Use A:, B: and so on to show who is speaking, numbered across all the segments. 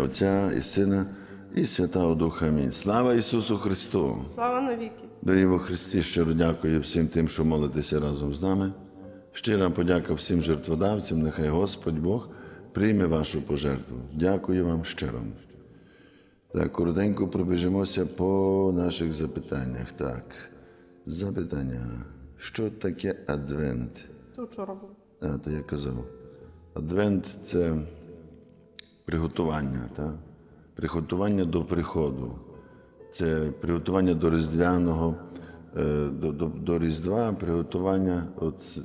A: Отця і Сина, і Святого Духа. Амінь. Слава Ісусу Христу!
B: Слава навіки!
A: Дорогі во Христі, щиро дякую всім тим, що молитеся разом з нами. Щира подяка всім жертводавцям, нехай Господь Бог прийме вашу пожертву. Дякую вам щиро. Так, коротенько пробіжимося по наших запитаннях. Так, запитання. Що таке адвент?
B: Тут вчора був.
A: А, то я казав. Адвент це приготування, так? приготування до приходу. Це приготування до Різдвяного, е, до, до, до Різдва, приготування, от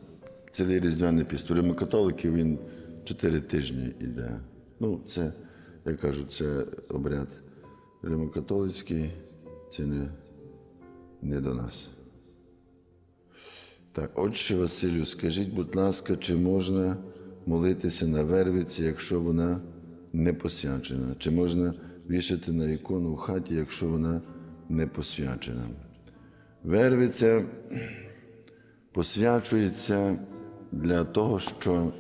A: цілий Різдвяний піст. У римокатоликів він чотири тижні йде. Ну, це, я кажу, це обряд римокатолицький, це не, не до нас. Так, отче Василю, скажіть, будь ласка, чи можна молитися на вервиці, якщо вона не посвячена? Чи можна вішати на ікону в хаті, якщо вона не посвячена? Вервиця посвячується для того, що,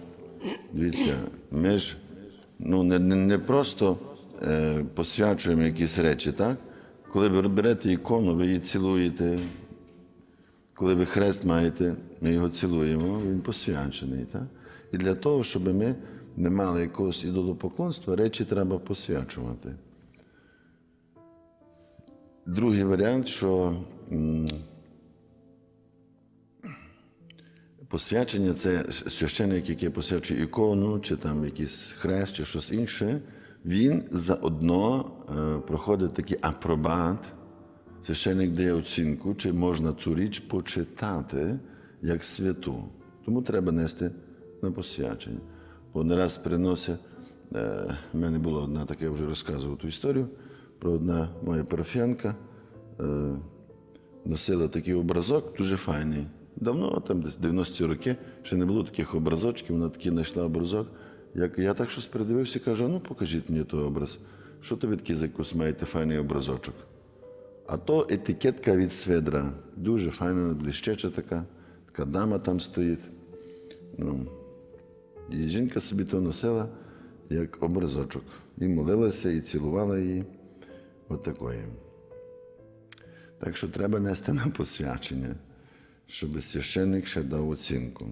A: дивіться, ми ж ну, не, не, просто е, посвячуємо якісь речі, так? Коли ви берете ікону, ви її цілуєте, коли ви хрест маєте, ми його цілуємо, він посвячений. Так? І для того, щоб ми не мали якогось ідолопоклонства, речі треба посвячувати. Другий варіант, що посвячення це священник, який посвячує ікону, чи там якийсь хрест, чи щось інше, він заодно проходить такий апробат. Священник дає оцінку, чи можна цю річ почитати як святу. Тому треба нести на посвячення. Не раз приносить, е, в мене було одна таке, я вже розказував ту історію, про одна моя парафіянка е, носила такий образок, дуже файний. Давно, там десь 90-ті роки, ще не було таких образочків, вона такий знайшла образок. Як я так щось придивився, кажу, ну покажіть мені той образ. Що то ви такий маєте файний образочок? А то етикетка від сведра. Дуже файна, блищеча така, така дама там стоїть. Ну, жінка собі то носила як образочок. І молилася, і цілувала її. От такої. Так що треба нести на посвячення, щоб священник ще дав оцінку.